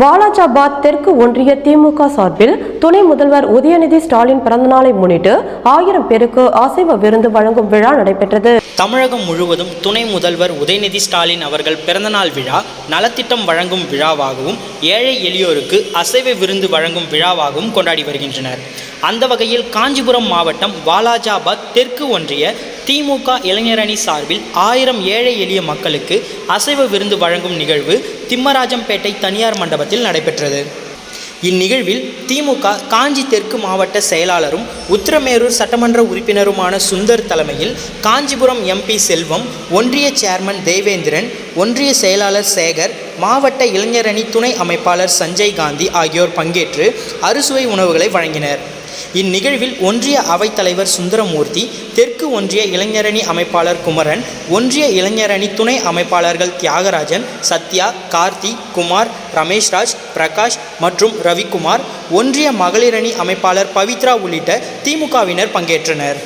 வாலாஜாபாத் தெற்கு ஒன்றிய திமுக சார்பில் துணை முதல்வர் உதயநிதி ஸ்டாலின் பிறந்தநாளை முன்னிட்டு ஆயிரம் பேருக்கு அசைவ விருந்து வழங்கும் விழா நடைபெற்றது. தமிழகம் முழுவதும் துணை முதல்வர் உதயநிதி ஸ்டாலின் அவர்கள் பிறந்தநாள் விழா நலத்திட்டம் வழங்கும் விழாவாகவும் ஏழை எளியோருக்கு அசைவ விருந்து வழங்கும் விழாவாகவும் கொண்டாடி வருகின்றனர். அந்த வகையில் காஞ்சிபுரம் மாவட்டம் வாலாஜாபாத் தெற்கு ஒன்றிய திமுக இளைஞரணி சார்பில் ஆயிரம் ஏழை எளிய மக்களுக்கு அசைவ விருந்து வழங்கும் நிகழ்வு திம்மராஜம்பேட்டை தனியார் மண்டபத்தில் நடைபெற்றது. இந்நிகழ்வில் திமுக காஞ்சி தெற்கு மாவட்ட செயலாளரும் உத்திரமேரூர் சட்டமன்ற உறுப்பினருமான சுந்தர் தலைமையில் காஞ்சிபுரம் எம்பி செல்வம் ஒன்றிய சேர்மன் தேவேந்திரன் ஒன்றிய செயலாளர் சேகர் மாவட்ட இளைஞரணி துணை அமைப்பாளர் சஞ்சய் காந்தி ஆகியோர் பங்கேற்று அறுசுவை உணவுகளை வழங்கினர். இந்நிகழ்வில் ஒன்றிய அவைத்தலைவர் சுந்தரமூர்த்தி தெற்கு ஒன்றிய இளைஞரணி அமைப்பாளர் குமரன் ஒன்றிய இளைஞரணி துணை அமைப்பாளர்கள் தியாகராஜன் சத்யா கார்த்தி குமார் ரமேஷ்ராஜ் பிரகாஷ் மற்றும் ரவிக்குமார் ஒன்றிய மகளிரணி அமைப்பாளர் பவித்ரா உள்ளிட்ட திமுகவினர் பங்கேற்றனர்.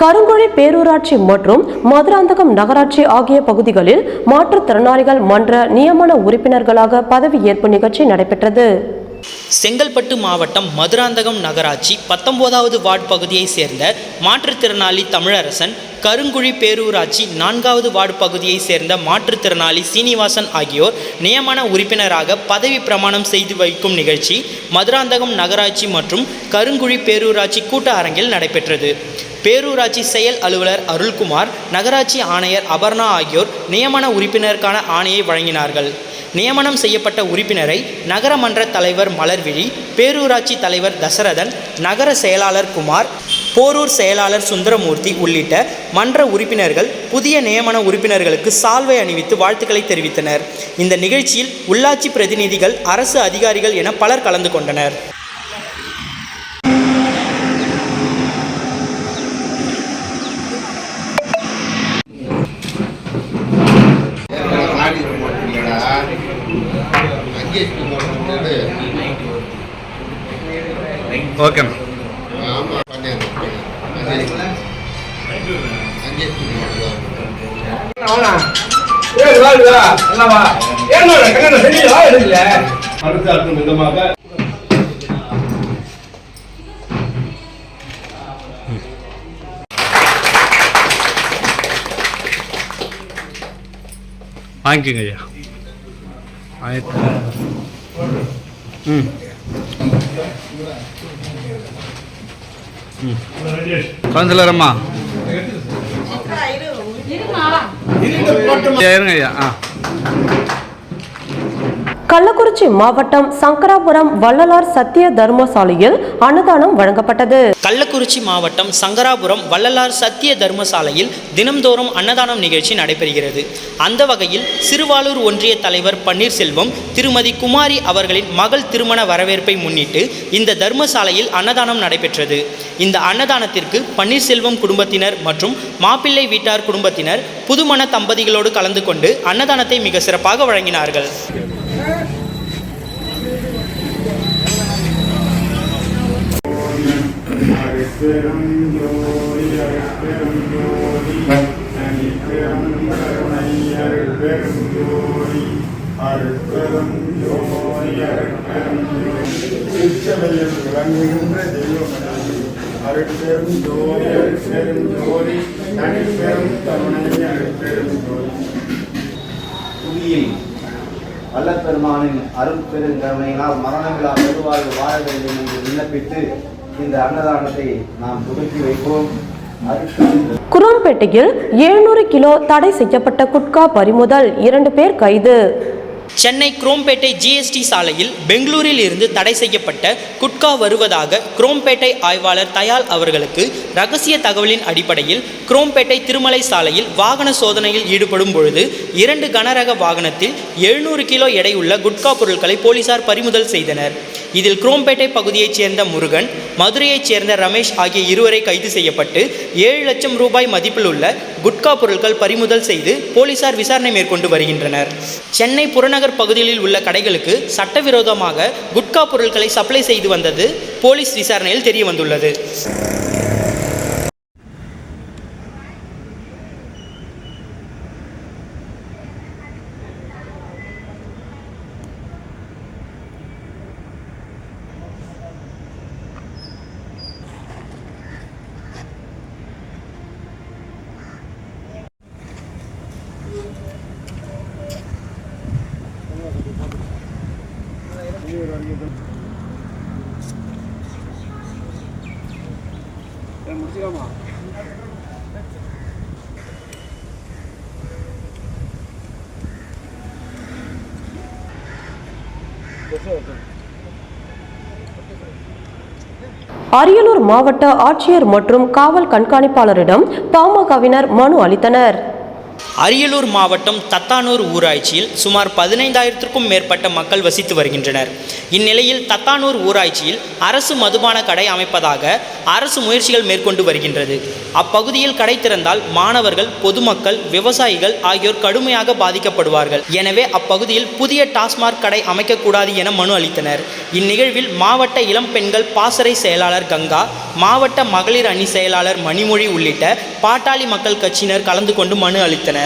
கருங்குழி பேரூராட்சி மற்றும் மதுராந்தகம் நகராட்சி ஆகிய பகுதிகளில் மாற்றுத்திறனாளிகள் மன்ற நியமன உறுப்பினர்களாக பதவியேற்பு நிகழ்ச்சி நடைபெற்றது. செங்கல்பட்டு மாவட்டம் மதுராந்தகம் நகராட்சி பத்தொன்பதாவது வார்டு பகுதியைச் சேர்ந்த மாற்றுத்திறனாளி தமிழரசன் கருங்குழி பேரூராட்சி நான்காவது வார்டு பகுதியைச் சேர்ந்த மாற்றுத்திறனாளி சீனிவாசன் ஆகியோர் நியமன உறுப்பினராக பதவி பிரமாணம் செய்து வைக்கும் நிகழ்ச்சி மதுராந்தகம் நகராட்சி மற்றும் கருங்குழி பேரூராட்சி கூட்ட அரங்கில் நடைபெற்றது. பேரூராட்சி செயல் அலுவலர் அருள்குமார் நகராட்சி ஆணையர் அபர்ணா ஆகியோர் நியமன உறுப்பினருக்கான ஆணையை வழங்கினார்கள். நியமனம் செய்யப்பட்ட உறுப்பினரை நகரமன்ற தலைவர் மலர்விழி பேரூராட்சி தலைவர் தசரதன் நகர செயலாளர் குமார் போரூர் செயலாளர் சுந்தரமூர்த்தி உள்ளிட்ட மன்ற உறுப்பினர்கள் புதிய நியமன உறுப்பினர்களுக்கு சால்வை அணிவித்து வாழ்த்துக்களை தெரிவித்தனர். இந்த நிகழ்ச்சியில் உள்ளாட்சி பிரதிநிதிகள் அரசு அதிகாரிகள் என பலர் கலந்து கொண்டனர். ஓகே வாங்கிக்கோங்க ஐயா. ஆயிரத்தி ம். கவுன்சிலர் அம்மா ஐயா, இருங்க ஐயா ஆ கள்ளக்குறிச்சி மாவட்டம் சங்கராபுரம் வள்ளலார் சத்திய தர்மசாலையில் அன்னதானம் வழங்கப்பட்டது. கள்ளக்குறிச்சி மாவட்டம் சங்கராபுரம் வள்ளலார் சத்திய தர்மசாலையில் தினம்தோறும் அன்னதானம் நிகழ்ச்சி நடைபெறுகிறது. அந்த வகையில் சிறுவாளூர் ஒன்றிய தலைவர் பன்னீர்செல்வம் திருமதி குமாரி அவர்களின் மகள் திருமண வரவேற்பை முன்னிட்டு இந்த தர்மசாலையில் அன்னதானம் நடைபெற்றது. இந்த அன்னதானத்திற்கு பன்னீர்செல்வம் குடும்பத்தினர் மற்றும் மாப்பிள்ளை வீட்டார் குடும்பத்தினர் புதுமண தம்பதிகளோடு கலந்து கொண்டு அன்னதானத்தை மிக சிறப்பாக வழங்கினார்கள் அருட்பெரும் ஜோதி அருட்பெரும் ஜோதி தனிப்பெரும் கருணை அருட்பெரும் ஜோதி அருட்பெரும் ஜோதி அருட்பெரும் ஜோதி திருச்சபையில் விளங்குகின்ற தெய்வமணி அருட்பெரும் ஜோதி அருட்பெரும் ஜோதி தனிப்பெரும் கருணை அருட்பெரும் ஜோதி புவியில் வல்லப்பெருமானின் அருள் பெருங்கருணையினால் பெருவாழ்வு வாழ வேண்டும் என்று விண்ணப்பித்து இந்த அன்னதானத்தை நாம் துவக்கி வைப்போம். அடுத்து குரோம்பேட்டையில் எழுநூறு கிலோ தடை செய்யப்பட்ட குட்கா பறிமுதல் இரண்டு பேர் கைது. சென்னை குரோம்பேட்டை ஜிஎஸ்டி சாலையில் பெங்களூரில் இருந்து தடை செய்யப்பட்ட குட்கா வருவதாக குரோம்பேட்டை ஆய்வாளர் தயாள் அவர்களுக்கு ரகசிய தகவலின் அடிப்படையில் குரோம்பேட்டை திருமலை சாலையில் வாகன சோதனையில் ஈடுபடும் பொழுது இரண்டு கனரக வாகனத்தில் எழுநூறு கிலோ எடையுள்ள குட்கா பொருட்களை போலீசார் பறிமுதல் செய்தனர். இதில் குரோம்பேட்டை பகுதியைச் சேர்ந்த முருகன் மதுரையைச் சேர்ந்த ரமேஷ் ஆகிய இருவரை கைது செய்யப்பட்டு ஏழு லட்சம் ரூபாய் மதிப்பில் உள்ள குட்கா பொருட்கள் பறிமுதல் செய்து போலீசார் விசாரணை மேற்கொண்டு வருகின்றனர். சென்னை புறநகர் பகுதிகளில் உள்ள கடைகளுக்கு சட்டவிரோதமாக குட்கா பொருட்களை சப்ளை செய்து வந்தது போலீஸ் விசாரணையில் தெரிய வந்துள்ளது அரியலூர் மாவட்ட ஆட்சியர் மற்றும் காவல் கண்காணிப்பாளரிடம் பாமகவினர் மனு அளித்தனர். அரியலூர் மாவட்டம் தத்தானூர் ஊராட்சியில் சுமார் பதினைந்தாயிரத்திற்கும் மேற்பட்ட மக்கள் வசித்து வருகின்றனர். இந்நிலையில் தத்தானூர் ஊராட்சியில் அரசு மதுபான கடை அமைப்பதாக அரசு முயற்சிகள் மேற்கொண்டு வருகின்றது. அப்பகுதியில் கடை திறந்தால் மாணவர்கள் பொதுமக்கள் விவசாயிகள் ஆகியோர் கடுமையாக பாதிக்கப்படுவார்கள். எனவே அப்பகுதியில் புதிய டாஸ்மாக் கடை அமைக்கக்கூடாது என மனு அளித்தனர். இந்நிகழ்வில் மாவட்ட இளம் பெண்கள் பாசறை செயலாளர் கங்கா மாவட்ட மகளிர் அணி செயலாளர் மணிமொழி உள்ளிட்ட பாட்டாளி மக்கள் கட்சியினர் கலந்து கொண்டு மனு அளித்தனர்.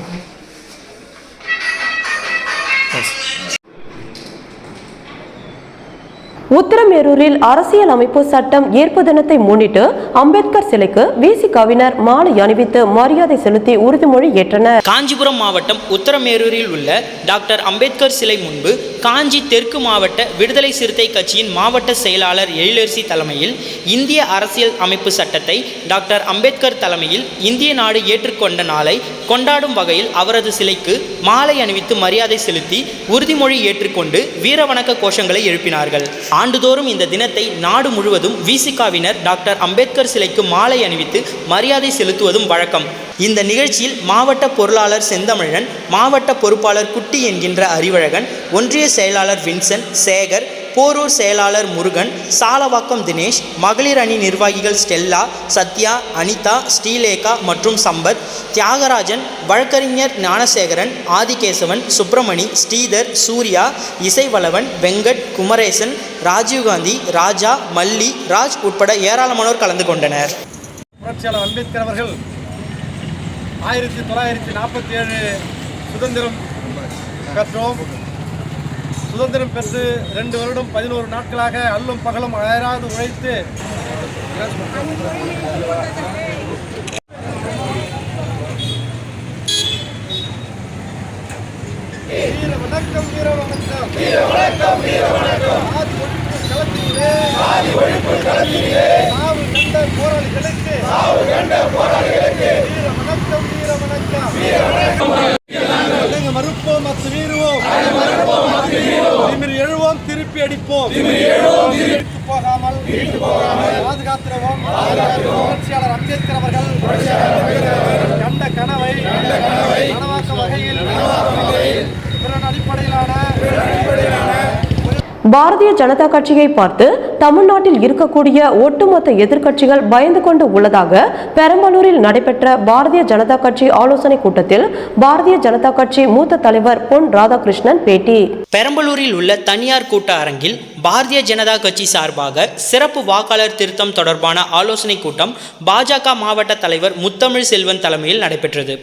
உத்தரமேரூரில் அரசியல் அமைப்பு சட்டம் ஏற்பு தினத்தை முன்னிட்டு அம்பேத்கர் சிலைக்கு விசிகாவினர் மாலை அணிவித்து மரியாதை செலுத்தி உறுதிமொழி ஏற்றனர். காஞ்சிபுரம் மாவட்டம் உத்தரமேரூரில் உள்ள டாக்டர் அம்பேத்கர் சிலை முன்பு காஞ்சி தெற்கு மாவட்ட விடுதலை சிறுத்தை கட்சியின் மாவட்ட செயலாளர் எழிலரசி தலைமையில் இந்திய அரசியல் அமைப்பு சட்டத்தை டாக்டர் அம்பேத்கர் தலைமையில் இந்திய நாடு ஏற்றுக்கொண்ட நாளை கொண்டாடும் வகையில் அவரது சிலைக்கு மாலை அணிவித்து மரியாதை செலுத்தி உறுதிமொழி ஏற்றுக்கொண்டு வீரவணக்க கோஷங்களை எழுப்பினார்கள். ஆண்டுதோறும் இந்த தினத்தை நாடு முழுவதும் விசிகாவினர் டாக்டர் அம்பேத்கர் சிலைக்கு மாலை அணிவித்து மரியாதை செலுத்துவதும் வழக்கம். இந்த நிகழ்ச்சியில் மாவட்ட பொருளாளர் செந்தமிழன் மாவட்ட பொறுப்பாளர் குட்டி என்கின்ற அறிவழகன் ஒன்றிய செயலாளர் வின்சென்ட் சேகர் போரூர் செயலாளர் முருகன் சாலவாக்கம் தினேஷ் மகளிர் அணி நிர்வாகிகள் ஸ்டெல்லா சத்யா அனிதா ஸ்ரீலேகா மற்றும் சம்பத் தியாகராஜன் வழக்கறிஞர் ஞானசேகரன் ஆதிகேசவன் சுப்பிரமணி ஸ்ரீதர் சூர்யா இசைவளவன் வெங்கட் குமரேசன் ராஜீவ்காந்தி ராஜா மல்லி ராஜ் உட்பட ஏராளமானோர் கலந்து கொண்டனர். புரட்சியாளர் அம்பேத்கர் அவர்கள் ஆயிரத்தி தொள்ளாயிரத்தி நாற்பத்தி ஏழு சுதந்திரம் பெற்றோம். சுதந்திரம் பெற்று ரெண்டு வருடம் பதினோரு நாட்களாக அல்லும் பகலும் அயராது உழைத்து வீர வணக்கம் வீர வணக்கம் வீர வணக்கம் வீர வணக்கம் ஆதி ஒழிப்பு களத்திலே சாவு கண்ட போராளிகளுக்கு சாவு கண்ட போராளிகளுக்கு வீர வணக்கம் வீர வணக்கம் வீர வணக்கம் மறுப்போம் அத்து வீறுவோம் திமிர் எழுவோம் திருப்பி அடிப்போம் திமிர் எழுவோம் திருப்பி போகாமல் வீட்டு போகாமல் பாதுகாத்திரவோம் புரட்சியாளர் அம்பேத்கர் அவர்கள் கண்ட கனவை நனவாக்கும் வகையில் திறன் அடிப்படையிலான பாரதிய ஜனதா கட்சியை பார்த்து தமிழ்நாட்டில் இருக்கக்கூடிய ஒட்டுமொத்த எதிர்க்கட்சிகள் பயந்து கொண்டு உள்ளதாக பெரம்பலூரில் நடைபெற்ற பாரதிய ஜனதா கட்சி ஆலோசனை கூட்டத்தில் பாரதிய ஜனதா கட்சி மூத்த தலைவர் பொன் ராதாகிருஷ்ணன் பேட்டி. பெரம்பலூரில் உள்ள தனியார் கூட்ட அரங்கில் பாரதிய ஜனதா கட்சி சார்பாக சிறப்பு வாக்காளர் திருத்தம் தொடர்பான ஆலோசனைக் கூட்டம் பாஜக மாவட்ட தலைவர் முத்தமிழ் செல்வன் தலைமையில் நடைபெற்றது.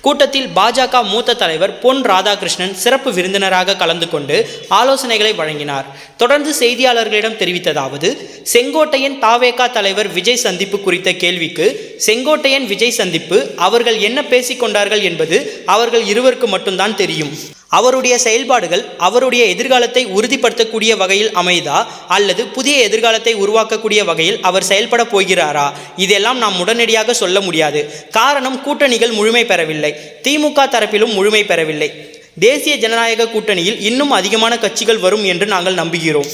கூட்டத்தில் பாஜக மூத்த தலைவர் பொன் ராதாகிருஷ்ணன் சிறப்பு விருந்தினராக கலந்து கொண்டு ஆலோசனைகளை வழங்கினார். தொடர்ந்து செய்தியாளர்களிடம் தெரிவித்ததாவது செங்கோட்டையன் தாவேகா தலைவர் விஜய் சந்திப்பு குறித்த கேள்விக்கு செங்கோட்டையன் விஜய் சந்திப்பு அவர்கள் என்ன பேசிக்கொண்டார்கள் என்பது அவர்கள் இருவருக்கு மட்டும்தான் தெரியும். அவருடைய செயல்பாடுகள் அவர் அவருடைய எதிர்காலத்தை உறுதிப்படுத்தக்கூடிய வகையில் அமைதா? அல்லது புதிய எதிர்காலத்தை உருவாக்கக்கூடிய வகையில் அவர் செயல்பட போகிறாரா? இதெல்லாம் நாம் உடனடியாக சொல்ல முடியாது. காரணம் கூட்டணிகள் முழுமை பெறவில்லை. திமுக தரப்பிலும் முழுமை பெறவில்லை. தேசிய ஜனநாயக கூட்டணியில் இன்னும் அதிகமான கட்சிகள் வரும் என்று நாங்கள் நம்புகிறோம்.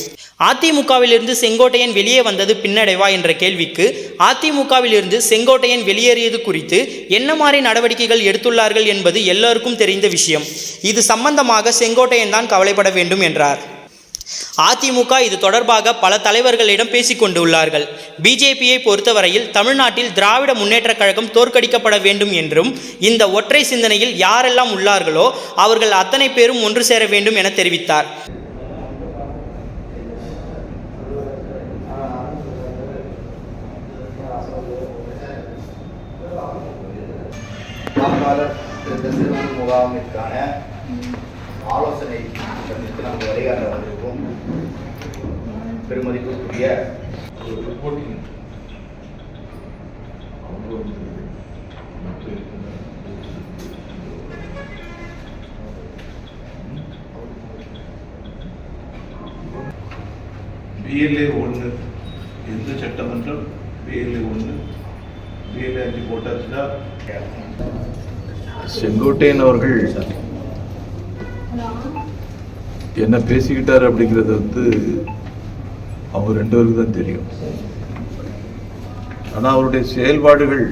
அதிமுகவிலிருந்து செங்கோட்டையன் வெளியே வந்தது பின்னடைவா என்ற கேள்விக்கு அதிமுகவிலிருந்து செங்கோட்டையன் வெளியேறியது குறித்து என்ன மாதிரி நடவடிக்கைகள் எடுத்துள்ளார்கள் என்பது எல்லோருக்கும் தெரிந்த விஷயம். இது சம்பந்தமாக செங்கோட்டையன் தான் கவலைப்பட வேண்டும் என்றார். அதிமுக இது தொடர்பாக பல தலைவர்களிடம் பேசிக் கொண்டுள்ளார்கள் பிஜேபியை பொறுத்தவரையில் தமிழ்நாட்டில் திராவிட முன்னேற்றக் கழகம் தோற்கடிக்கப்பட வேண்டும் என்றும் இந்த ஒற்றை சிந்தனையில் யாரெல்லாம் உள்ளார்களோ அவர்கள் அத்தனை பேரும் ஒன்று சேர வேண்டும் என தெரிவித்தார். முகாமிற்கான ஆலோசனை சந்தித்து நமக்கு வழிகாட்ட வந்திருக்கும் பெருமதிப்புக்குரிய பிஎல்ஏ ஒன்று எந்த சட்டமன்றம் பிஎல்ஏ ஒன்று பிஎல்ஏ அஞ்சு போட்டாச்சுன்னா செங்கோட்டையன் அவர்கள் என்ன பேசிக்கிட்டார் அப்படிங்கிறது வந்து அவங்க ரெண்டு பேருக்கு தான் தெரியும். ஆனால் அவருடைய செயல்பாடுகள்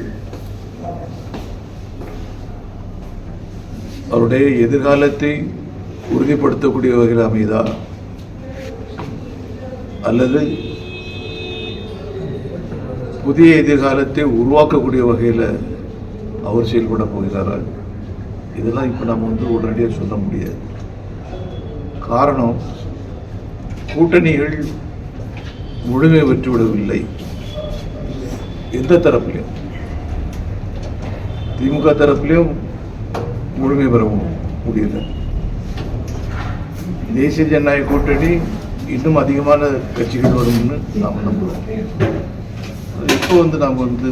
அவருடைய எதிர்காலத்தை உறுதிப்படுத்தக்கூடிய வகையில் அமைதா? அல்லது புதிய எதிர்காலத்தை உருவாக்கக்கூடிய வகையில் அவர் செயல்பட போகிறாரா? இதெல்லாம் இப்போ நம்ம வந்து உடனடியாக சொல்ல முடியாது. காரணம் கூட்டணிகள் முழுமை பெற்றுவிடவில்லை எந்த தரப்புலையும்? திமுக தரப்புலையும் முழுமை பெற முடியல. தேசிய ஜனநாயக கூட்டணி இன்னும் அதிகமான கட்சிகள் வரும்னு நாம் நம்புகிறோம் இப்போ வந்து நாம் வந்து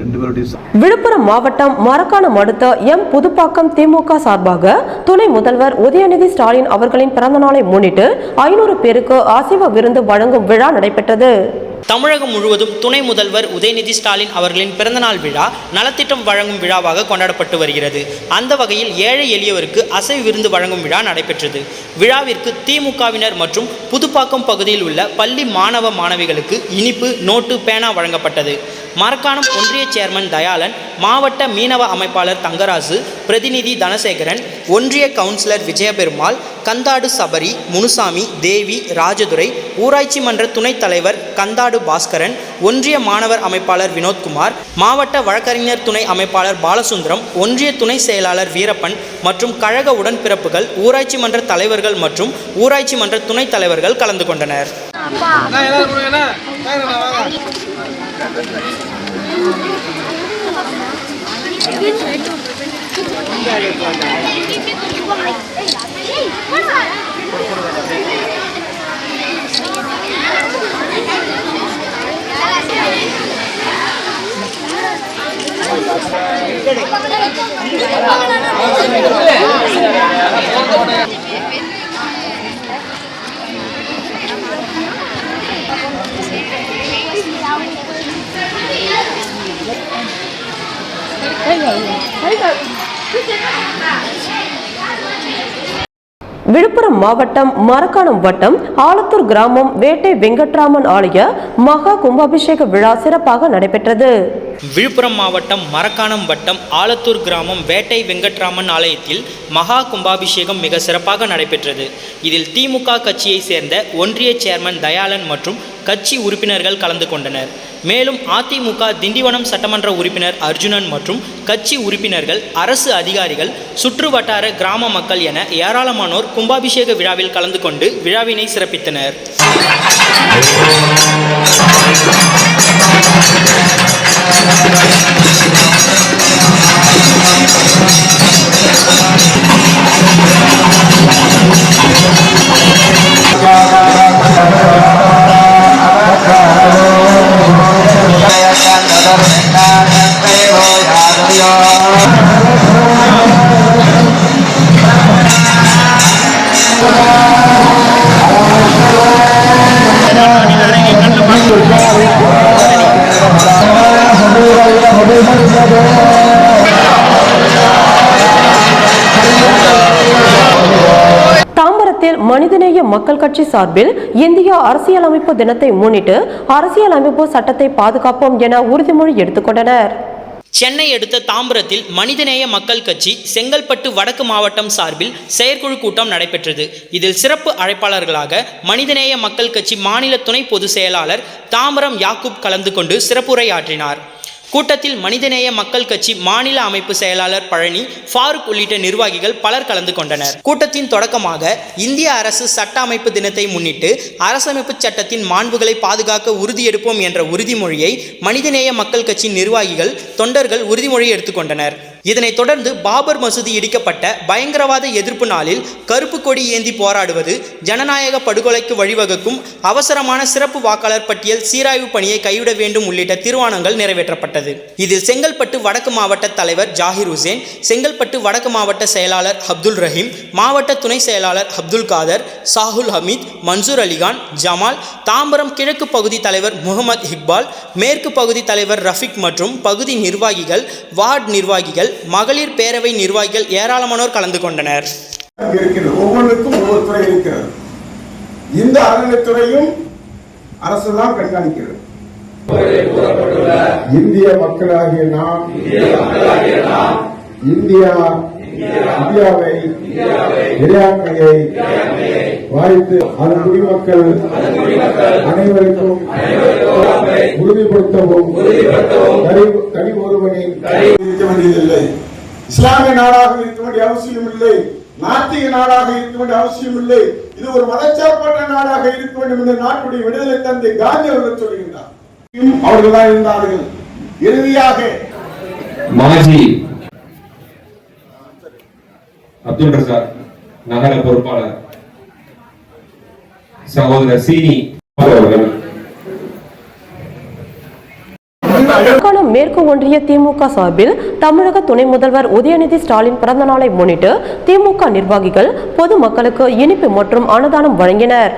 ரெண்டு பேருடைய விழுப்புரம் மாவட்டம் மரக்காணம் அடுத்த எம் புதுப்பாக்கம் திமுக சார்பாக துணை முதல்வர் உதயநிதி ஸ்டாலின் அவர்களின் பிறந்தநாளை முன்னிட்டு ஐநூறு பேருக்கு ஆசிவ விருந்து வழங்கும் விழா நடைபெற்றது. தமிழகம் முழுவதும் துணை முதல்வர் உதயநிதி ஸ்டாலின் அவர்களின் பிறந்தநாள் விழா நலத்திட்டம் வழங்கும் விழாவாக கொண்டாடப்பட்டு வருகிறது. அந்த வகையில் ஏழை எளியவருக்கு அசை விருந்து வழங்கும் விழா நடைபெற்றது. விழாவிற்கு திமுகவினர் மற்றும் புதுப்பாக்கம் பகுதியில் உள்ள பள்ளி மாணவ மாணவிகளுக்கு இனிப்பு நோட்டு பேனா வழங்கப்பட்டது. மரக்காணம் ஒன்றிய சேர்மன் தயாளன் மாவட்ட மீனவ அமைப்பாளர் தங்கராசு பிரதிநிதி தனசேகரன் ஒன்றிய கவுன்சிலர் விஜயபெருமாள் கந்தாடு சபரி முனுசாமி தேவி ராஜதுரை ஊராட்சி மன்ற துணைத் தலைவர் கந்தாடு பாஸ்கரன் ஒன்றிய மாணவர் அமைப்பாளர் வினோத்குமார் மாவட்ட வழக்கறிஞர் துணை அமைப்பாளர் பாலசுந்தரம் ஒன்றிய துணை செயலாளர் வீரப்பன் மற்றும் கழக உடன்பிறப்புகள் ஊராட்சி மன்ற தலைவர்கள் மற்றும் ஊராட்சி மன்ற துணைத் தலைவர்கள் கலந்து கொண்டனர். அண்ணா thấy rồi thấy rồi Villupuram மாவட்டம் மரக்காணம் வட்டம் ஆலத்தூர் கிராமம் வேட்டை வெங்கட்ராமன் ஆலய மகா கும்பாபிஷேக விழா சிறப்பாக நடைபெற்றது. விழுப்புரம் மாவட்டம் மரக்காணம் வட்டம் ஆலத்தூர் கிராமம் வேட்டை வெங்கட்ராமன் ஆலயத்தில் மகா கும்பாபிஷேகம் மிக சிறப்பாக நடைபெற்றது. இதில் திமுக கட்சியை சேர்ந்த ஒன்றிய சேர்மன் தயாளன் மற்றும் கட்சி உறுப்பினர்கள் கலந்து கொண்டனர். மேலும் அதிமுக திண்டிவனம் சட்டமன்ற உறுப்பினர் அர்ஜுனன் மற்றும் கட்சி உறுப்பினர்கள் அரசு அதிகாரிகள் சுற்று வட்டார கிராம மக்கள் என ஏராளமானோர் கும்பாபிஷேக விழாவில் கலந்து கொண்டு விழாவினை சிறப்பித்தனர். தாம்பரத்தில் மக்கள் கட்சி சார்பில் இந்திய அரசியலமைப்பு தினத்தை முன்னிட்டு அரசியலமைப்பு சட்டத்தை பாதுகாப்போம் என உறுதிமொழி எடுத்துக்கொண்டனர். சென்னை அடுத்த தாம்பரத்தில் மனிதநேய மக்கள் கட்சி செங்கல்பட்டு வடக்கு மாவட்டம் சார்பில் செயற்குழு கூட்டம் நடைபெற்றது. இதில் சிறப்பு அழைப்பாளர்களாக மனிதநேய மக்கள் கட்சி மாநில துணை பொதுச் செயலாளர் தாம்பரம் யாக்கூப் கலந்து கொண்டு சிறப்புரையாற்றினார். கூட்டத்தில் மனிதநேய மக்கள் கட்சி மாநில அமைப்பு செயலாளர் பழனி ஃபாரூக் உள்ளிட்ட நிர்வாகிகள் பலர் கலந்து கொண்டனர். கூட்டத்தின் தொடக்கமாக இந்திய அரசு சட்ட அமைப்பு தினத்தை முன்னிட்டு அரசமைப்பு சட்டத்தின் மாண்புகளை பாதுகாக்க உறுதியெடுப்போம் என்ற உறுதிமொழியை மனிதநேய மக்கள் கட்சி நிர்வாகிகள் தொண்டர்கள் உறுதிமொழி எடுத்துக்கொண்டனர் இதனைத் தொடர்ந்து பாபர் மசூதி இடிக்கப்பட்ட பயங்கரவாத எதிர்ப்பு நாளில் கருப்பு கொடி ஏந்தி போராடுவது ஜனநாயக படுகொலைக்கு வழிவகுக்கும் அவசரமான சிறப்பு வாக்காளர் பட்டியல் சீராய்வு பணியை கைவிட வேண்டும் உள்ளிட்ட தீர்மானங்கள் நிறைவேற்றப்பட்டது. இதில் செங்கல்பட்டு வடக்கு மாவட்ட தலைவர் ஜாகிர் ஹுசேன் செங்கல்பட்டு வடக்கு மாவட்ட செயலாளர் அப்துல் ரஹீம் மாவட்ட துணை செயலாளர் அப்துல் காதர் சாகுல் ஹமீத் மன்சூர் அலிகான் ஜமால் தாம்பரம் கிழக்கு பகுதி தலைவர் முகமது இக்பால் மேற்கு பகுதி தலைவர் ரஃபிக் மற்றும் பகுதி நிர்வாகிகள் வார்டு நிர்வாகிகள் மகளிர் பேரவை நிர்வாகிகள் ஏராளமானோர் கலந்து கொண்டனர். இருக்கிறது. ஒவ்வொன்றுக்கும் ஒவ்வொரு துறை இருக்கிறது. இந்த அறநிலைத்துறையும் அரசு தான் கண்காணிக்கிறது. இந்திய மக்களாகிய நாம் இந்தியா இந்தியாவை இறையாண்மையை வாய்த்து அதன் குடிமக்கள் அனைவருக்கும் உறுதிப்படுத்தவும் தனி- தனி ஒருவனின் இருக்க வேண்டியதில்லை இஸ்லாமிய நாடாக இருக்க வேண்டிய அவசியம் இல்லை. நாத்திக நாடாக இருக்க வேண்டிய அவசியம் இல்லை. இது ஒரு மதச்சார்பற்ற நாடாக இருக்க வேண்டும் என்று நாட்டுடைய விடுதலை தந்தை காந்தி அவர்கள் சொல்கின்றார். அவர்கள் தான் இருந்தார்கள். இறுதியாக மாஜி அப்துல் ரசாக் நகர பொறுப்பாளர் சகோதரர் சீனி அவர்கள் மரக்காணம் மேற்கு ஒன்றிய திமுக சார்பில் தமிழக துணை முதல்வர் உதயநிதி ஸ்டாலின் பிறந்த நாளை முன்னிட்டு திமுக நிர்வாகிகள் பொதுமக்களுக்கு இனிப்பு மற்றும் அன்னதானம் வழங்கினர்.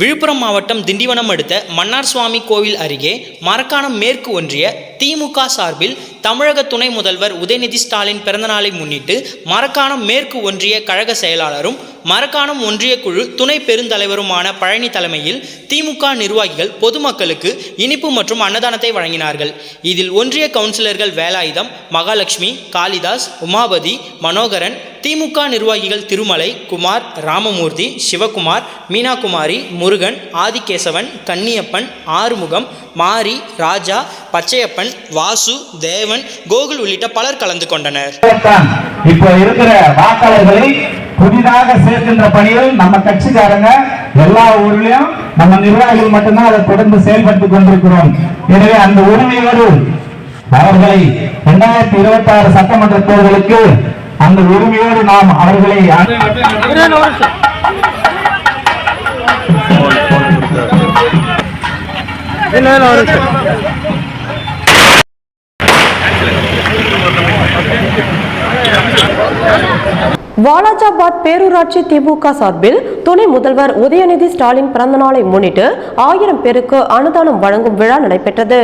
விழுப்புரம் மாவட்டம் திண்டிவனம் அடுத்த மன்னார் சுவாமி கோவில் அருகே மரக்காணம் மேற்கு ஒன்றிய திமுக சார்பில் தமிழக துணை முதல்வர் உதயநிதி ஸ்டாலின் பிறந்தநாளை முன்னிட்டு மரக்காணம் மேற்கு ஒன்றிய கழக செயலாளரும் மரக்காணம் ஒன்றிய குழு துணை பெருந்தலைவருமான பழனி தலைமையில் திமுக நிர்வாகிகள் பொதுமக்களுக்கு இனிப்பு மற்றும் அன்னதானத்தை வழங்கினார்கள். இதில் ஒன்றிய கவுன்சிலர்கள் வேலாயுதம் மகாலட்சுமி காளிதாஸ் உமாபதி மனோகரன் திமுக நிர்வாகிகள் திருமலை குமார் ராமமூர்த்தி சிவகுமார் மீனாகுமாரி முருகன் ஆதிகேசவன் கன்னியப்பன் ஆறுமுகம் மாரி ராஜா பச்சையப்பன் வாசு தேவன் கோகுல் உள்ளிட்ட பலர் கலந்து கொண்டனர். இப்போ இருக்கிற வாக்காளர்களை புதிதாக சேர்க்கின்ற பணிகள் நம்ம கட்சிக்காரங்க எல்லா ஊர்லயும் நம்ம நிர்வாகிகள் மட்டும்தான் அதை தொடர்ந்து செயல்படுத்திக் கொண்டிருக்கிறோம். எனவே அந்த உரிமையோடு அவர்களை இரண்டாயிரத்தி இருபத்தி ஆறு சட்டமன்ற தேர்தலுக்கு அந்த உரிமையோடு நாம் அவர்களை வாலாஜாபாத் பேரூராட்சி திமுக சார்பில் துணை முதல்வர் உதயநிதி ஸ்டாலின் பிறந்தநாளை முன்னிட்டு ஆயிரம் பேருக்கு அனுதானம் வழங்கும் விழா நடைபெற்றது.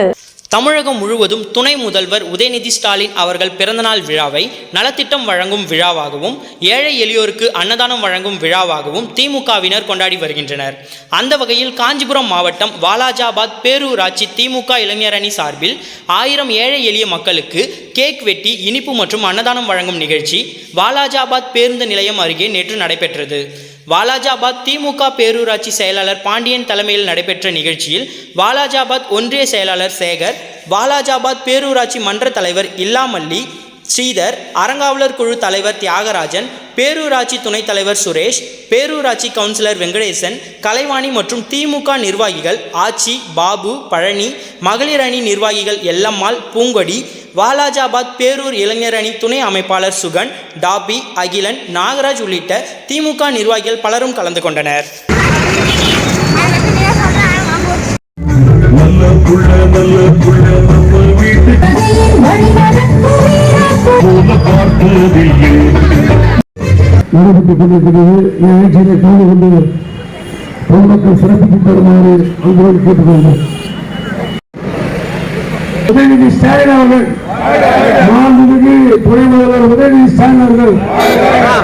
தமிழகம் முழுவதும் துணை முதல்வர் உதயநிதி ஸ்டாலின் அவர்கள் பிறந்தநாள் விழாவை நலத்திட்டம் வழங்கும் விழாவாகவும் ஏழை எளியோருக்கு அன்னதானம் வழங்கும் விழாவாகவும் திமுகவினர் கொண்டாடி வருகின்றனர். அந்த வகையில் காஞ்சிபுரம் மாவட்டம் வாலாஜாபாத் பேரூராட்சி திமுக இளைஞர் அணி சார்பில் ஆயிரம் ஏழை எளிய மக்களுக்கு கேக் வெட்டி இனிப்பு மற்றும் அன்னதானம் வழங்கும் நிகழ்ச்சி வாலாஜாபாத் பேருந்து நிலையம் அருகே நேற்று நடைபெற்றது. வாலாஜாபாத் திமுக பேரூராட்சி செயலாளர் பாண்டியன் தலைமையில் நடைபெற்ற நிகழ்ச்சியில் வாலாஜாபாத் ஒன்றிய செயலாளர் சேகர் வாலாஜாபாத் பேரூராட்சி மன்ற தலைவர் இல்லாமல்லி ஸ்ரீதர் அறங்காவலர் குழு தலைவர் தியாகராஜன் பேரூராட்சி துணைத் தலைவர் சுரேஷ் பேரூராட்சி கவுன்சிலர் வெங்கடேசன் கலைவாணி மற்றும் திமுக நிர்வாகிகள் ஆச்சி பாபு பழனி மகளிர் அணி நிர்வாகிகள் எல்லம்மாள் பூங்கொடி வாலாஜாபாத் பேரூர் இளைஞர் அணி துணை அமைப்பாளர் சுகன் டாபி அகிலன் நாகராஜ் உள்ளிட்ட திமுக நிர்வாகிகள் பலரும் கலந்து கொண்டனர். நடைபெற்றுக் கொண்டிருக்கிறது நிகழ்ச்சியிலே கலந்து கொண்டு பொதுமக்கள் தருமாறு அன்போடு கேட்டுக்கொள்கிறேன் உதயநிதி ஸ்டாலின் அவர்கள். மாண்புமிகு துணை முதல்வர் உதயநிதி ஸ்டாலின் அவர்கள்.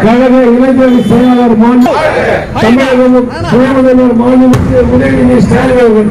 கழக இளைஞர் செயலாளர் மாநில தமிழக துணை முதல்வர் மாநிலத்திற்கு உதயநிதி ஸ்டாலின் அவர்கள்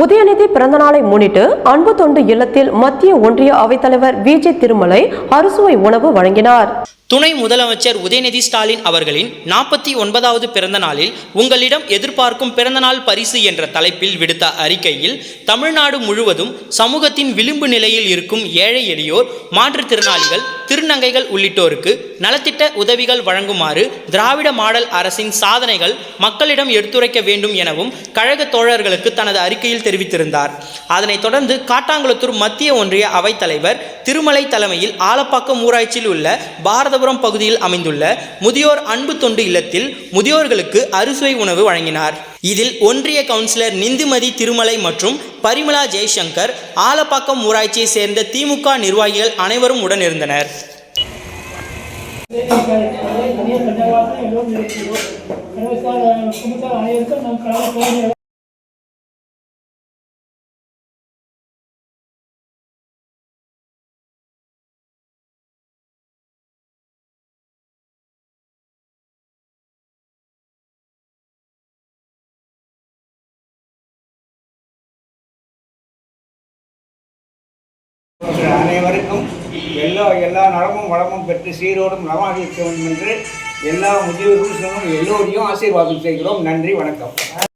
உதயநிதி பிறந்தநாளை முன்னிட்டு அன்பு தொண்டு இல்லத்தில் மத்திய ஒன்றிய அவைத்தலைவர் விஜய் திருமலை அறுசுவை உணவு வழங்கினார். துணை முதலமைச்சர் உதயநிதி ஸ்டாலின் அவர்களின் நாற்பத்தி ஒன்பதாவது பிறந்த நாளில் உங்களிடம் எதிர்பார்க்கும் பிறந்தநாள் பரிசு என்ற தலைப்பில் விடுத்த அறிக்கையில் தமிழ்நாடு முழுவதும் சமூகத்தின் விளிம்பு நிலையில் இருக்கும் ஏழை எளியோர் மாற்றுத்திறனாளிகள் திருநங்கைகள் உள்ளிட்டோருக்கு நலத்திட்ட உதவிகள் வழங்குமாறு திராவிட மாடல் அரசின் சாதனைகள் மக்களிடம் எடுத்துரைக்க வேண்டும் எனவும் கழக தோழர்களுக்கு தனது அறிக்கையில் தெரிவித்திருந்தார். அதனைத் தொடர்ந்து காட்டாங்குளத்தூர் மத்திய ஒன்றிய அவைத்தலைவர் திருமலை தலைமையில் ஆலப்பாக்கம் ஊராட்சியில் உள்ள பாரத பாரதபுரம் பகுதியில் அமைந்துள்ள முதியோர் அன்பு தொண்டு இல்லத்தில் முதியோர்களுக்கு அறுசுவை உணவு வழங்கினார். இதில் ஒன்றிய கவுன்சிலர் நிந்துமதி திருமலை மற்றும் பரிமலா ஜெய்சங்கர் ஆலப்பாக்கம் ஊராட்சியை சேர்ந்த திமுக நிர்வாகிகள் அனைவரும் அனைவருக்கும். எல்லா எல்லா நலமும் வளமும் பெற்று சீரோடும் நலமாக இருக்க வேண்டும் என்று எல்லா முதியோர்களும் எல்லோரையும் ஆசீர்வாதம் செய்கிறோம். நன்றி வணக்கம்.